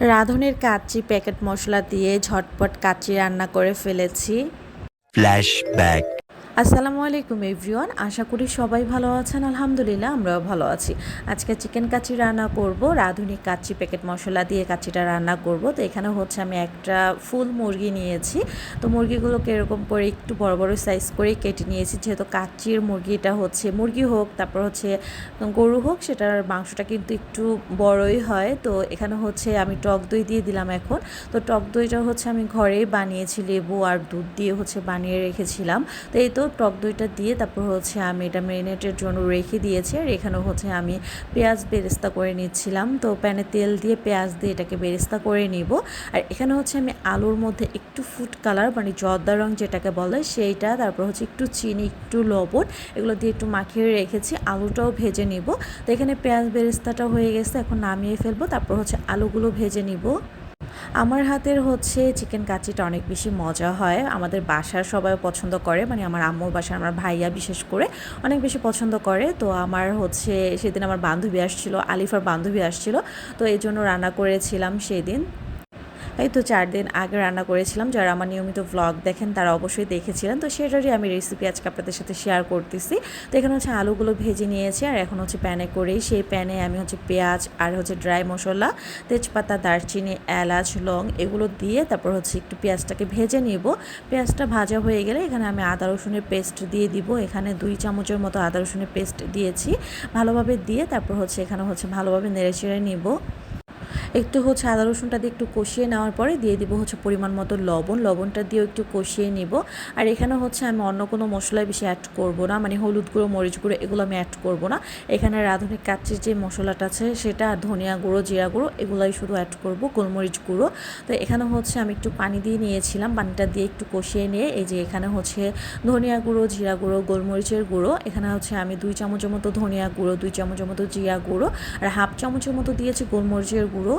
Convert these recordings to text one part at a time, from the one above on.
রাঁধুনির kacchi packet মশলা দিয়ে ঝটপট কাচ্চি রান্না করে ফেলেছি। ফ্ল্যাশব্যাক আসসালামু আলাইকুম এভরিওয়ান, আশা করি সবাই ভালো আছেন, আলহামদুলিল্লাহ আমরাও ভালো আছি। আজকে চিকেন কাচ্চি রান্না করব, রাঁধুনি কাচ্চি প্যাকেট মশলা দিয়ে কাচ্চিটা রান্না করব। তো এখানে হচ্ছে আমি একটা ফুল মুরগি নিয়েছি। তো মুরগিগুলোকে এরকম করে একটু বড় বড় সাইজ করে কেটে নিয়েছি। যেহেতু কাচ্চির মুরগিটা হচ্ছে মুরগি হোক, তারপর হচ্ছে গরু হোক, সেটার মাংসটা কিন্তু একটু বড়ই হয়। তো এখানে হচ্ছে আমি টক দই দিয়ে দিলাম এখন। তো টক দইটা হচ্ছে আমি ঘরেই বানিয়েছি, লেবু আর দুধ দিয়ে হচ্ছে বানিয়ে রেখেছিলাম। তো এই তো টক দইটা দিয়ে তারপর হচ্ছে আমি এটা ম্যারিনেটের জন্য রেখে দিয়েছি। আর এখানে হচ্ছে আমি পেঁয়াজ বেরেস্তা করে নিচ্ছিলাম। তো প্যানে তেল দিয়ে পেঁয়াজ দিয়ে এটাকে বেরেস্তা করে নিব। আর এখানে হচ্ছে আমি আলুর মধ্যে একটু ফুড কালার মানে জর্দা রং যেটাকে বলে, সেইটা, তারপর হচ্ছে একটু চিনি, একটু লবণ, এগুলো দিয়ে একটু মাখিয়ে রেখেছি। আলুটাও ভেজে নিব। তো এখানে পেঁয়াজ বেরেস্তাটা হয়ে গেছে, এখন নামিয়ে ফেলব। তারপর হচ্ছে আলুগুলো ভেজে নিব। আমার হাতের হচ্ছে চিকেন কাচিটা অনেক বেশি মজা হয়। আমাদের বাসার সবাই পছন্দ করে মানে আমার আম্মুর বাসার আমার ভাইয়া বিশেষ করে অনেক বেশি পছন্দ করে। তো আমার হচ্ছে সেদিন আমার বান্ধবী আসছিল, আলিফার বান্ধবী আসছিল। তো এই জন্য রান্না করেছিলাম সেদিন। এই তো চার দিন আগে রান্না করেছিলাম। যারা আমার নিয়মিত ভ্লগ দেখেন, তারা অবশ্যই দেখেছিলেন। তো সেটারই আমি রেসিপি আজকে আপনাদের সাথে শেয়ার করতেছি। তো এখানে হচ্ছে আলুগুলো ভেজে নিয়েছি, আর এখন হচ্ছে প্যানে করেই সেই প্যানে আমি হচ্ছে পেঁয়াজ আর হচ্ছে ড্রাই মশলা, তেজপাতা, দারচিনি, এলাচ, লং এগুলো দিয়ে তারপর হচ্ছে একটু পেঁয়াজটাকে ভেজে নিব। পেঁয়াজটা ভাজা হয়ে গেলে এখানে আমি আদা, রসুনের পেস্ট দিয়ে দিব। এখানে দুই চামচের মতো আদা, রসুনের পেস্ট দিয়েছি। ভালোভাবে দিয়ে তারপর হচ্ছে এখানে হচ্ছে ভালোভাবে নেড়ে চেড়ে নিব। একটু হচ্ছে আদা রসুনটা দিয়ে একটু কষিয়ে নেওয়ার পরে দিয়ে দিব হচ্ছে পরিমাণ মতো লবণ। লবণটা দিয়েও একটু কষিয়ে নিব। আর এখানে হচ্ছে আমি অন্য কোনো মশলা বেশি অ্যাড করব না মানে হলুদ গুঁড়ো, মরিচ গুঁড়ো এগুলো আমি অ্যাড করব না। এখানে রাঁধুনির কাচ্চির যে মশলাটা আছে সেটা ধনিয়া গুঁড়ো, জিরা গুঁড়ো এগুলাই শুধু অ্যাড করব, গোলমরিচ গুঁড়ো। তো এখানে হচ্ছে আমি একটু পানি দিয়ে নিয়েছিলাম, পানিটা দিয়ে একটু কষিয়ে নিয়ে এই যে এখানে হচ্ছে ধনিয়া গুঁড়ো, জিরা গুঁড়ো, গোলমরিচের গুঁড়ো, এখানে হচ্ছে আমি দুই চামচের মতো ধনিয়া গুঁড়ো, দুই চামচের মতো জিরা গুঁড়ো, আর হাফ চামচের মতো দিয়েছি গোলমরিচের গুঁড়ো।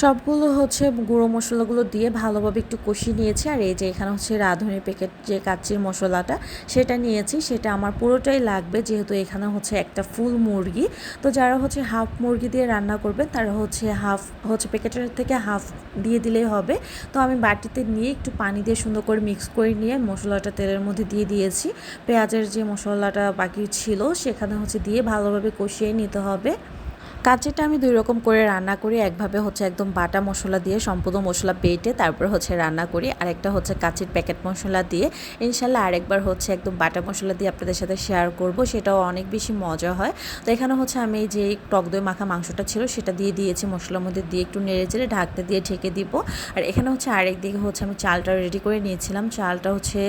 সবগুলো হচ্ছে গুঁড়ো মশলাগুলো দিয়ে ভালোভাবে একটু কষিয়ে নিয়েছি। আর এই যে এখানে হচ্ছে রাঁধুনি প্যাকেট যে কাচ্চির মশলাটা, সেটা নিয়েছি। সেটা আমার পুরোটাই লাগবে যেহেতু এখানে হচ্ছে একটা ফুল মুরগি। তো যারা হচ্ছে হাফ মুরগি দিয়ে রান্না করবেন, তারা হচ্ছে হাফ হচ্ছে প্যাকেটের থেকে হাফ দিয়ে দিলেই হবে। তো আমি বাটিতে নিয়ে একটু পানি দিয়ে সুন্দর করে মিক্স করে নিয়ে মশলাটা তেলের মধ্যে দিয়ে দিয়েছি। পেঁয়াজের যে মশলাটা বাকি ছিল, সেখানে হচ্ছে দিয়ে ভালোভাবে কষিয়ে নিতে হবে। কাচিটা আমি দুই রকম করে রান্না করি। একভাবে হচ্ছে একদম বাটা মশলা দিয়ে, সম্পূর্ণ মশলা বেটে তারপর হচ্ছে রান্না করি। আরেকটা হচ্ছে কাচির প্যাকেট মশলা দিয়ে। ইনশাল্লাহ আরেকবার হচ্ছে একদম বাটা মশলা দিয়ে আপনাদের সাথে শেয়ার করব, সেটাও অনেক বেশি মজা হয়। তো এখানে হচ্ছে আমি যে টক দই মাখা মাংসটা ছিল, সেটা দিয়ে দিয়েছি। মশলার মধ্যে দিয়ে একটু নেড়ে চেড়ে ঢাকতে দিয়ে ঢেকে দিব। আর এখানে হচ্ছে আরেক দিকে হচ্ছে আমি চালটা রেডি করে নিয়েছিলাম। চালটা হচ্ছে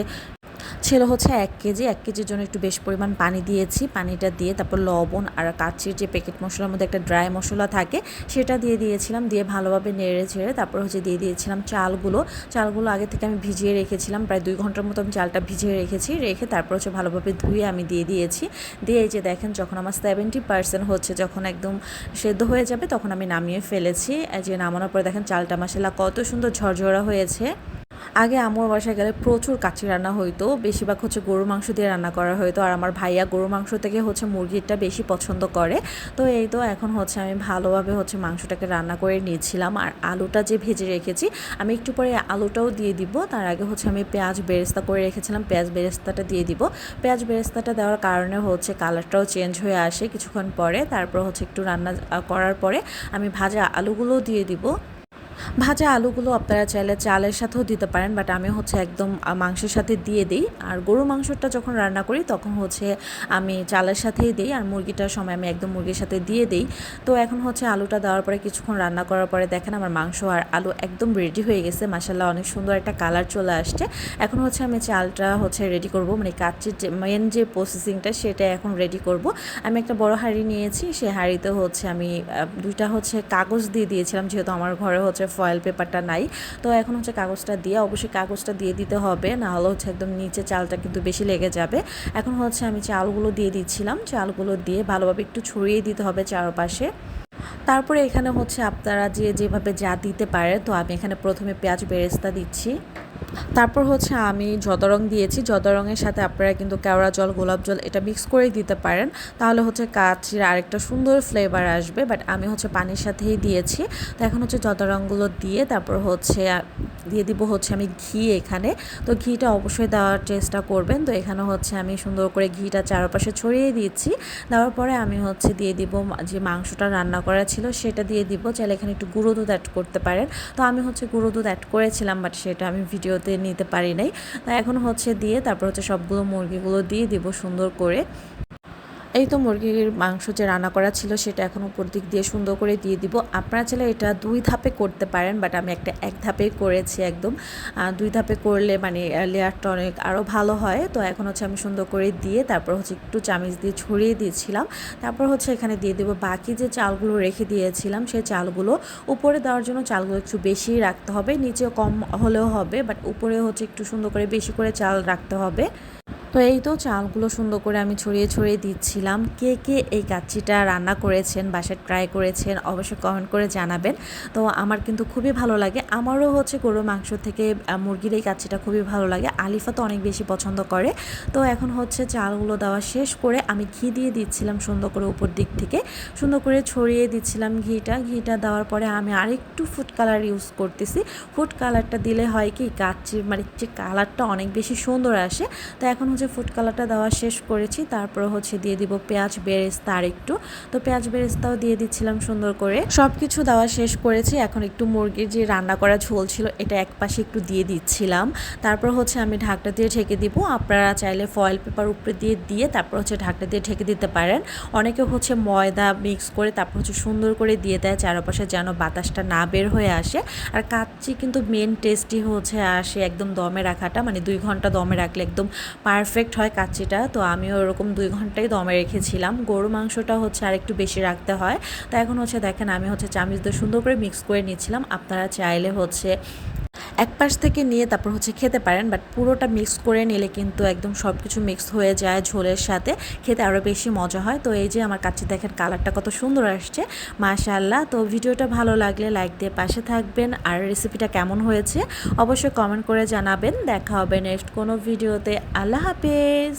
ছিল হচ্ছে এক কেজি, এক কেজির জন্য একটু বেশ পরিমাণ পানি দিয়েছি। পানিটা দিয়ে তারপর লবণ আর কাচির যে প্যাকেট মশলার মধ্যে একটা ড্রাই মশলা থাকে, সেটা দিয়ে দিয়েছিলাম। দিয়ে ভালোভাবে নেড়ে ছেড়ে তারপর হচ্ছে দিয়ে দিয়েছিলাম চালগুলো। চালগুলো আগে থেকে আমি ভিজিয়ে রেখেছিলাম, প্রায় দুই ঘণ্টার মতো আমি চালটা ভিজিয়ে রেখেছি। রেখে তারপর হচ্ছে ভালোভাবে ধুয়ে আমি দিয়ে দিয়েছি। দিয়ে এই যে দেখেন যখন আমার সেভেন্টি পার্সেন্ট হচ্ছে, যখন একদম সেদ্ধ হয়ে যাবে, তখন আমি নামিয়ে ফেলেছি। যে নামানোর পরে দেখেন চালটা মশলা কত সুন্দর ঝরঝরা হয়েছে। আগে আমার বাসায় গেলে প্রচুর কাচি রান্না হইতো, বেশিরভাগ হচ্ছে গরু মাংস দিয়ে রান্না করা হইতো, আর আমার ভাইয়া গরু মাংস থেকে হচ্ছে মুরগিটা বেশি পছন্দ করে। তো এই তো এখন হচ্ছে আমি ভালোভাবে হচ্ছে মাংসটাকে রান্না করে নিয়েছিলাম আর আলুটা যে ভেজে রেখেছি, আমি একটু পরে আলুটাও দিয়ে দিব। তার আগে হচ্ছে আমি পেঁয়াজ বেরেস্তা করে রেখেছিলাম, পেঁয়াজ বেরেস্তাটা দিয়ে দিব। পেঁয়াজ বেরেস্তাটা দেওয়ার কারণে হচ্ছে কালারটাও চেঞ্জ হয়ে আসে কিছুক্ষণ পরে, তারপর হচ্ছে একটু রান্না করার পরে আমি ভাজা আলুগুলোও দিয়ে দিব। ভাজা আলুগুলো আপনারা চাইলে চালের সাথেও দিতে পারেন বাট আমি হচ্ছে একদম মাংসের সাথে দিয়ে দিই। আর গরু মাংসটা যখন রান্না করি, তখন হচ্ছে আমি চালের সাথেই দিই, আর মুরগিটার সময় আমি একদম মুরগির সাথে দিয়ে দিই। তো এখন হচ্ছে আলুটা দেওয়ার পরে, কিছুক্ষণ রান্না করার পরে দেখেন আমার মাংস আর আলু একদম রেডি হয়ে গেছে। মাসাল্লাহ অনেক সুন্দর একটা কালার চলে আসছে। এখন হচ্ছে আমি চালটা হচ্ছে রেডি করব মানে কাচ্চির যে মেন যে প্রসেসিংটা সেটা এখন রেডি করব। আমি একটা বড় হাঁড়ি নিয়েছি সেই হাঁড়িতে হচ্ছে আমি দুইটা হচ্ছে কাগজ দিয়ে দিয়েছিলাম, যেহেতু আমার ঘরে হচ্ছে ফয়েল পেপারটা নাই। তো এখন হচ্ছে কাগজটা দিয়ে অবশ্যই কাগজটা দিয়ে দিতে হবে না হলে হচ্ছে একদম নিচে চালটা কিন্তু বেশি লেগে যাবে। এখন হচ্ছে আমি চালগুলো দিয়ে দিচ্ছিলাম, চালগুলো দিয়ে ভালোভাবে একটু ছড়িয়ে দিতে হবে চারপাশে। তারপরে এখানে হচ্ছে আপনারা যে যেভাবে যা দিতে পারে, তো আমি এখানে প্রথমে পেঁয়াজ বেরেস্তা দিচ্ছি। তারপর হচ্ছে আমি জদরং দিয়েছি। জদরঙের সাথে আপনারা কিন্তু কেওড়া জল, গোলাপ জল এটা মিক্স করে দিতে পারেন। তাহলে হচ্ছে কাচির আরেকটা সুন্দর ফ্লেভার আসবে। বাট আমি হচ্ছে পানির সাথেই দিয়েছি। তো এখন হচ্ছে জদরংগুলো দিয়ে তারপর হচ্ছে দিয়ে দিব হচ্ছে আমি ঘি এখানে। তো ঘিটা অবশ্যই দেওয়ার চেষ্টা করবেন। তো এখানে হচ্ছে আমি সুন্দর করে ঘিটা চারপাশে ছড়িয়ে দিচ্ছি দেওয়ার পরে আমি হচ্ছে দিয়ে দিব যে মাংসটা রান্না করা ছিল সেটা দিয়ে দিব। চাইলে এখানে একটু গুঁড়ো দুধ অ্যাড করতে পারেন। তো আমি হচ্ছে গুঁড়ো দুধ অ্যাড করেছিলাম বাট সেটা আমি ভিডিওতে নিতে পারি নাই। এখন হচ্ছে দিয়ে তারপর হচ্ছে সবগুলো মুরগিগুলো দিয়ে দিব সুন্দর করে। এই তো মুরগির মাংস যে রান্না করা ছিল সেটা এখন উপর দিক দিয়ে সুন্দর করে দিয়ে দিব। আপনারা চাইলে এটা দুই ধাপে করতে পারেন বাট আমি একটা এক ধাপেই করেছি একদম। দুই ধাপে করলে মানে লেয়ারটা অনেক আরও ভালো হয়। তো এখন হচ্ছে আমি সুন্দর করে দিয়ে তারপর হচ্ছে একটু চামিচ দিয়ে ছড়িয়ে দিয়েছিলাম। তারপর হচ্ছে এখানে দিয়ে দেবো বাকি যে চালগুলো রেখে দিয়েছিলাম, সেই চালগুলো উপরে দেওয়ার জন্য চালগুলো একটু বেশি রাখতে হবে। নিচে কম হলেও হবে বাট উপরে হচ্ছে একটু সুন্দর করে বেশি করে চাল রাখতে হবে। তো এই তো চালগুলো সুন্দর করে আমি ছড়িয়ে ছড়িয়ে দিচ্ছিলাম। কে কে এই কাচ্চিটা রান্না করেছেন, বাসায় ট্রাই করেছেন, অবশ্যই কমেন্ট করে জানাবেন। তো আমার কিন্তু খুবই ভালো লাগে। আমারও হচ্ছে গরুর মাংস থেকে মুরগির এই কাচ্চিটা খুবই ভালো লাগে। আলিফা তো অনেক বেশি পছন্দ করে। তো এখন হচ্ছে চালগুলো দেওয়া শেষ করে আমি ঘি দিয়ে দিচ্ছিলাম সুন্দর করে উপর দিক থেকে। সুন্দর করে ছড়িয়ে দিচ্ছিলাম ঘিটা। ঘিটা দেওয়ার পরে আমি আরেকটু ফুড কালার ইউজ করতেছি। ফুড কালারটা দিলে হয় কি, কাচ্চির মানে যে কালারটা অনেক বেশি সুন্দর আসে। তো এখন হচ্ছে ফুড কালারটা দেওয়া শেষ করেছি, তারপর হচ্ছে দিয়ে দিব পেঁয়াজ বেরেস্তা আর একটু তো পেঁয়াজ বেরেস্তাও দিয়ে দিচ্ছিলাম সুন্দর করে। সব কিছু দেওয়া শেষ করেছি, এখন একটু মুরগির যে রান্না করা ঝোল ছিল, এটা এক পাশে একটু দিয়ে দিচ্ছিলাম। তারপর হচ্ছে আমি ঢাকটা দিয়ে ঢেকে দিব। আপনারা চাইলে ফয়েল পেপার উপরে দিয়ে দিয়ে তারপর হচ্ছে ঢাকটা দিয়ে ঢেকে দিতে পারেন। অনেকে হচ্ছে ময়দা মিক্স করে তারপর হচ্ছে সুন্দর করে দিয়ে দেয়, চারপাশে যেন বাতাসটা না বের হয়ে আসে। আর কাচ্চি কিন্তু মেন টেস্টই হচ্ছে আসে একদম দমে রাখাটা মানে দুই ঘণ্টা দমে রাখলে একদম পারফেক্ট হয় কাচ্চিটা, তো আমিও ওরকম দুই ঘন্টাই দমে রেখেছিলাম। গরু মাংসটা হচ্ছে আর একটু বেশি রাখতে হয়। তো এখন হচ্ছে দেখেন, আমি হচ্ছে চামিচ দিয়ে সুন্দর করে মিক্স করে নিচ্ছিলাম। আপনারা চাইলে হচ্ছে এক পাশ থেকে নিয়ে তারপর হচ্ছে খেতে পারেন বাট পুরোটা মিক্স করে নিলে কিন্তু একদম সব কিছু মিক্স হয়ে যায় ঝোলের সাথে। খেতে আরও বেশি মজা হয়। তো এই যে আমার কাছে দেখেন কালারটা কত সুন্দর আসছে। মাশাআল্লাহ। তো ভিডিওটা ভালো লাগলে লাইক দিয়ে পাশে থাকবেন। আর রেসিপিটা কেমন হয়েছে অবশ্যই কমেন্ট করে জানাবেন। দেখা হবে নেক্সট কোনো ভিডিওতে আল্লাহ হাফেজ!